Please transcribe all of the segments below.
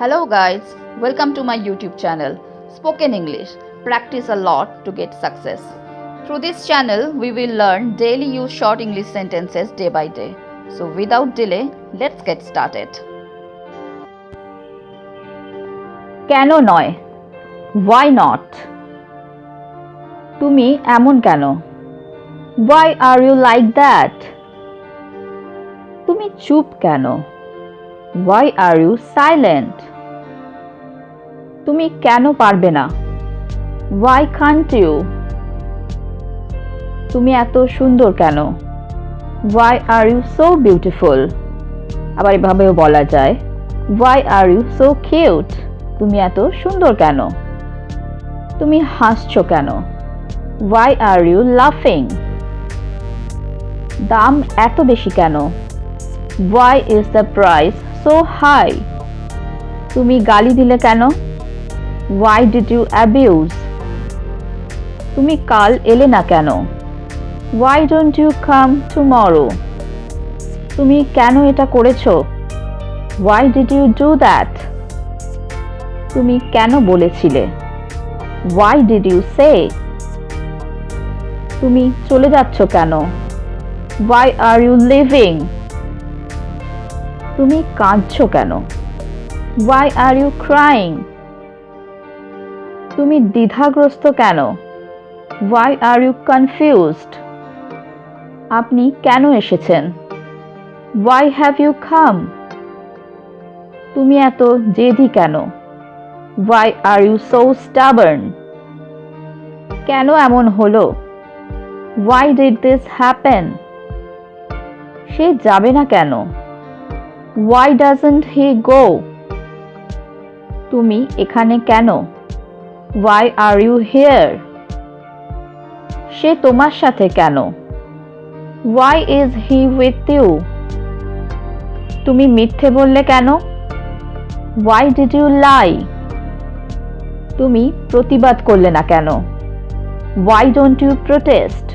Hello, guys. Welcome to my YouTube channel, Spoken English. Practice a lot to get success. Through this channel, we will learn daily use short English sentences day by day. So, without delay, let's get started. কেন নয় why not তুমি এমন কেন why are you like that তুমি চুপ কেন why are you silent তুমি কেন পারবে না? ওয়াই কান্ট ইউ তুমি এত সুন্দর কেন? Why are you so beautiful আবার এভাবেও বলা যায় why are you so cute তুমি এত সুন্দর কেন? তুমি হাসছো কেন? ওয়াই আর ইউ লাফিং দাম এত বেশি কেন? Why is the price so high তুমি গালি দিলে কেন? ওয়াই ডিড ইউ অ্যাবিউজ তুমি কাল এলে না কেন? Why don't you come tomorrow তুমি কেন এটা করেছ? Why did you do that তুমি কেন বলেছিলে? ওয়াই ডিড ইউ সে তুমি চলে যাচ্ছ কেন? ওয়াই আর ইউ লিভিং তুমি কাঁদছ কেন? ওয়াই আর ইউ ক্রাইং তুমি দ্বিধাগ্রস্ত কেন? ওয়াই আর ইউ কনফিউজড আপনি কেন এসেছেন? ওয়াই হ্যাভ ইউ কাম তুমি এত জেদি কেন? Why are you so stubborn কেন এমন হলো? ওয়াই ডিড দিস হ্যাপেন সে যাবে না কেন? ওয়াই ডাজন্ট হি গো তুমি এখানে কেন? ওয়াই আর ইউ হিয়ার সে তোমার সাথে কেন? Why is he with you তুমি মিথ্যে বললে কেন? ওয়াই ডিড ইউ লাই তুমি প্রতিবাদ করলে না কেন? ওয়াই ডোন্ট ইউ প্রোটেস্ট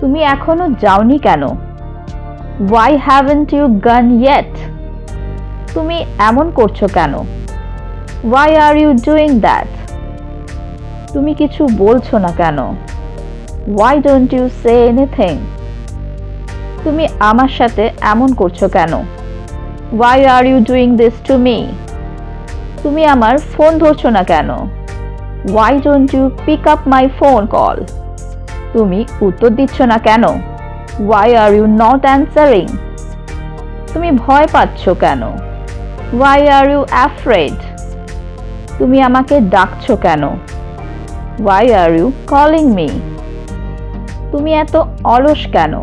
তুমি এখনও যাওনি কেন? Why haven't you gone yet তুমি এমন করছ কেন? Why are you doing that তুমি কিছু বলছো না কেন? Why don't you say anything তুমি আমার সাথে এমন করছ কেন? Why are you doing this to me তুমি আমার ফোন ধরছো না কেন? Why don't you pick up my phone call তুমি উত্তর দিচ্ছ না কেন? Why are you not answering তুমি ভয় পাচ্ছ কেন? ওয়াই আর ইউ অ্যাফ্রেড তুমি আমাকে ডাকছো কেন? Why are you calling me তুমি এত অলস কেন?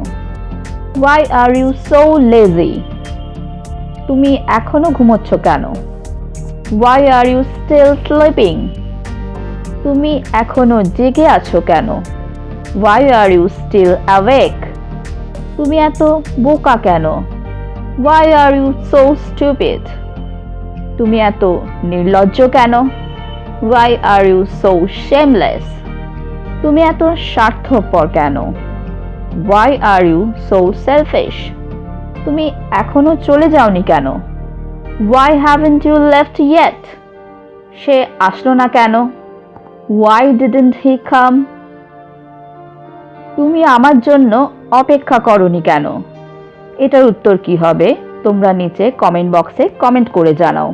Why are you so lazy তুমি এখনও ঘুমোচ্ছ কেন? Why are you still sleeping তুমি এখনও জেগে আছো কেন? Why are you still awake তুমি এত বোকা কেন? Why are you so stupid তুমি এত নির্লজ্জ কেন? Why are you so shameless তুমি এত স্বার্থপর কেন? Why are you so selfish তুমি এখনও চলে যাওনি কেন? Why haven't you left yet সে আসলো না কেন? ওয়াই ডিডেন্ট হি কাম তুমি আমার জন্য অপেক্ষা করনি কেন? এটার উত্তর কি হবে? তোমরা নিচে কমেন্ট বক্সে কমেন্ট করে জানাও।